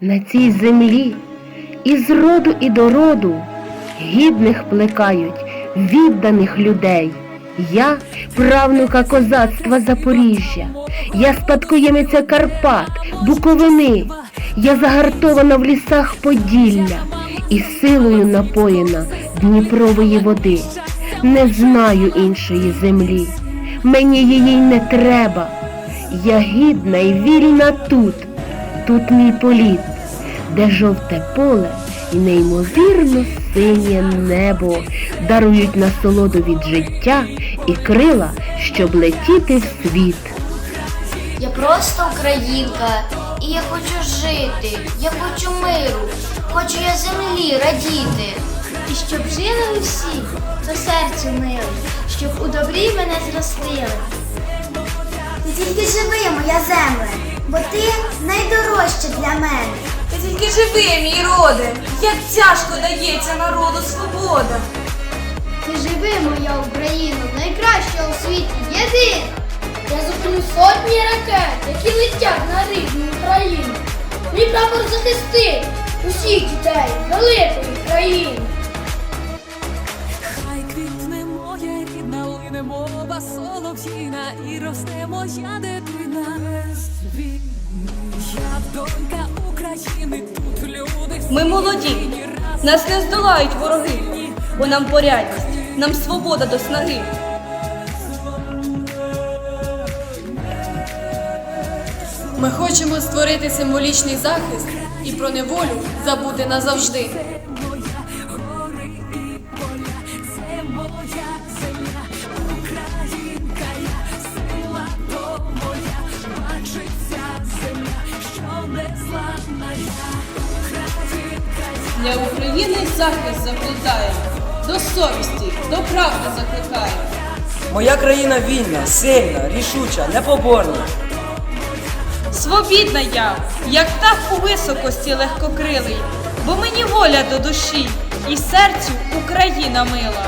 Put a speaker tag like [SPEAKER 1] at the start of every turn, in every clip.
[SPEAKER 1] На цій землі із роду і до роду гідних плекають відданих людей. Я правнука козацтва Запоріжжя, я спадкоємиця Карпат, Буковини, я загартована в лісах Поділля і силою напоєна Дніпрової води. Не знаю іншої землі, мені її не треба. Я гідна і вільна тут, тут мій політ, де жовте поле і неймовірно синє небо дарують насолоду від життя і крила, щоб летіти в світ.
[SPEAKER 2] Я просто українка, і я хочу жити, я хочу миру, хочу я землі радіти. І щоб жили усі, то серцю мило, щоб у добрі мене зростили.
[SPEAKER 3] Ти тільки живи, моя земле, бо ти найдорожча для мене.
[SPEAKER 4] Ти тільки живи, мій роде, як тяжко дається народу свобода.
[SPEAKER 2] Ти живи, моя Україна, найкраща у світі, єдина. Я зупиню сотні ракет, які летять на рідну Україну. Мій прапор захистить усіх дітей великої країни.
[SPEAKER 5] Мова солов'їна і росте моя дитина. Я донька України, тут люди
[SPEAKER 4] Ми молоді, нас не здолають вороги, бо нам порядність, нам свобода до снаги.
[SPEAKER 6] Ми хочемо створити символічний захист і про неволю забути назавжди.
[SPEAKER 7] Для України захист заплітає, до совісті, до правди закликає.
[SPEAKER 8] Моя країна вільна, сильна, рішуча, непоборна.
[SPEAKER 7] Свобідна я, як птах у високості легкокрилий, бо мені воля до душі і серцю Україна мила.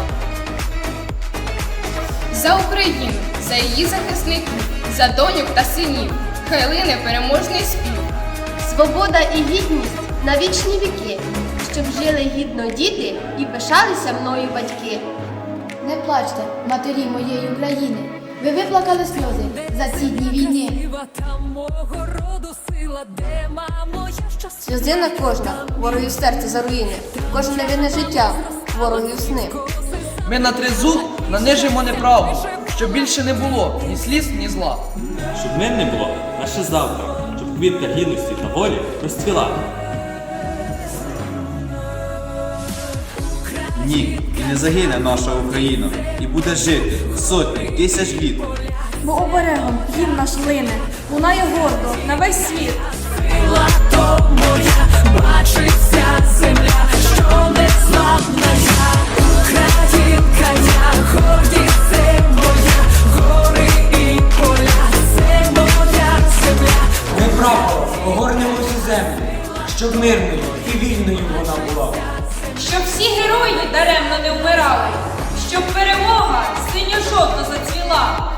[SPEAKER 9] За Україну, за її захисників, за доньок та синів, хай лине переможний спів.
[SPEAKER 2] Свобода і гідність на вічні віки, щоб жили гідно діти і пишалися мною батьки. Не плачте, матері моєї України, ви виплакали сльози за ці дні війни. Сльозина кожна, ворогів серця за руїни, кожне невинне життя, ворогів сни.
[SPEAKER 8] Ми на тризуб нанижимо неправду, щоб більше не було ні сліз, ні зла.
[SPEAKER 10] Щоб мир не було наше завтра, квітка гідності та волі розцвіла.
[SPEAKER 11] Ні, і не загине наша Україна, і буде жити сотні тисяч літ.
[SPEAKER 4] Бо оберегом гімн наш лине, лунає гордо на весь світ.
[SPEAKER 5] сила то моя, бачиться земля,
[SPEAKER 8] мирною і вільною вона була.
[SPEAKER 7] Щоб всі герої даремно не вмирали, щоб перемога синьо-жовто зацвіла.